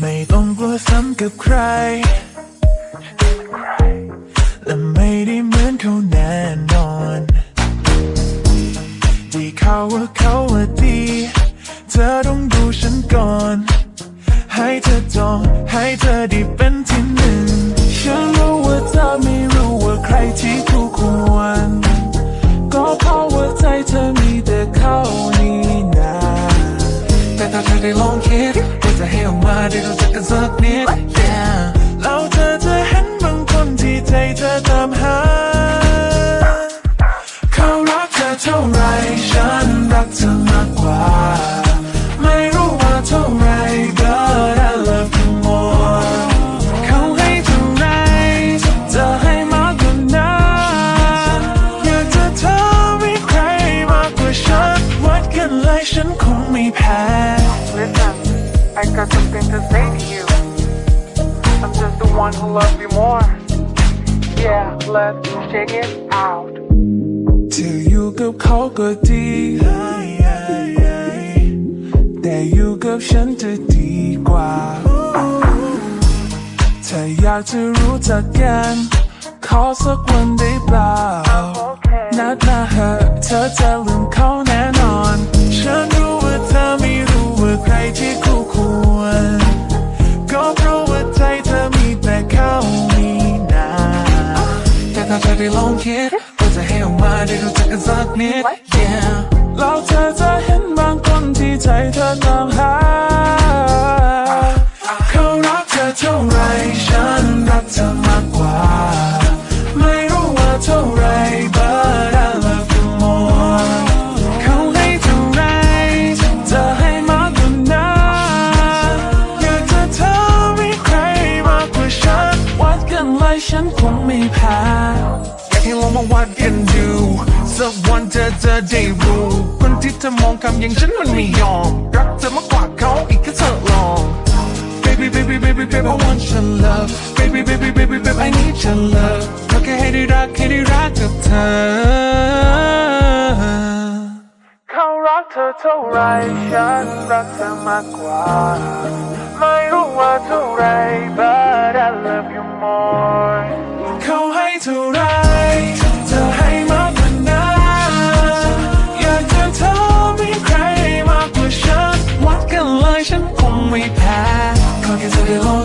ไม่ต้องกลัวซ้ำกับใคร และไม่ได้เหมือนเขาแน่นอนดีเขาว่าเขาว่าดี เธอต้องดูฉันก่อน ให้เธอจองให้เธอได้เป็น ถ้าเธอได้ลองคิดว่าจะให้ออกมาได้รู้จักกันสักนิด yeah แล้วเธอจะเห็นบางคนที่ใจเธอตามหา เขารักเธอเท่าไรฉันรักเธอมากกว่า ไม่รู้ว่าเท่าไร but I love you more เขาให้เท่าไรจะให้มากกว่านั้นอยากจะเธอมีใครมากกว่าฉันวัดกันเลยฉันคงไม่แพ้ I got something to say to you. I'm just the one who loves you more. Yeah, let's check it out. เธออยู่กับเขาก็ดี แต่อยู่กับฉันจะดีกว่าเธออยากจะรู้จักกัน ขอสักวันได้เปล่านัดมาเหอะเธอจะ เธอได้ลองคิดว่าจะให้ออกมาได้รู้จักกันสักนิด yeah แล้วเธอจะเห็นบางคนที่ใจเธอตามหาเขารักเธอเท่าไรฉันรักเธอมากกว่า ไม่รู้ว่าเท่าไร but I love you more เขาให้เท่าไรจะให้มากกว่านั้นอยากจะเธอมีใครมากกว่าฉันวัดกันเลยฉันคงไม่แพ้ ให้ลองมาวัดกันดูสักวันเธอจะได้รู้ คนที่เธอมองคำอย่างฉันมันไม่ยอม รักเธอมากกว่าเขาอีกแค่เธอลอง Baby baby baby baby I want your love Baby baby baby baby I need your love ก็แค่ให้ได้รักให้ได้รักกับเธอ เขารักเธอเท่าไรฉันรักเธอมากกว่า ไม่รู้ว่าเท่าไร but I love you more เขาให้เท่าไร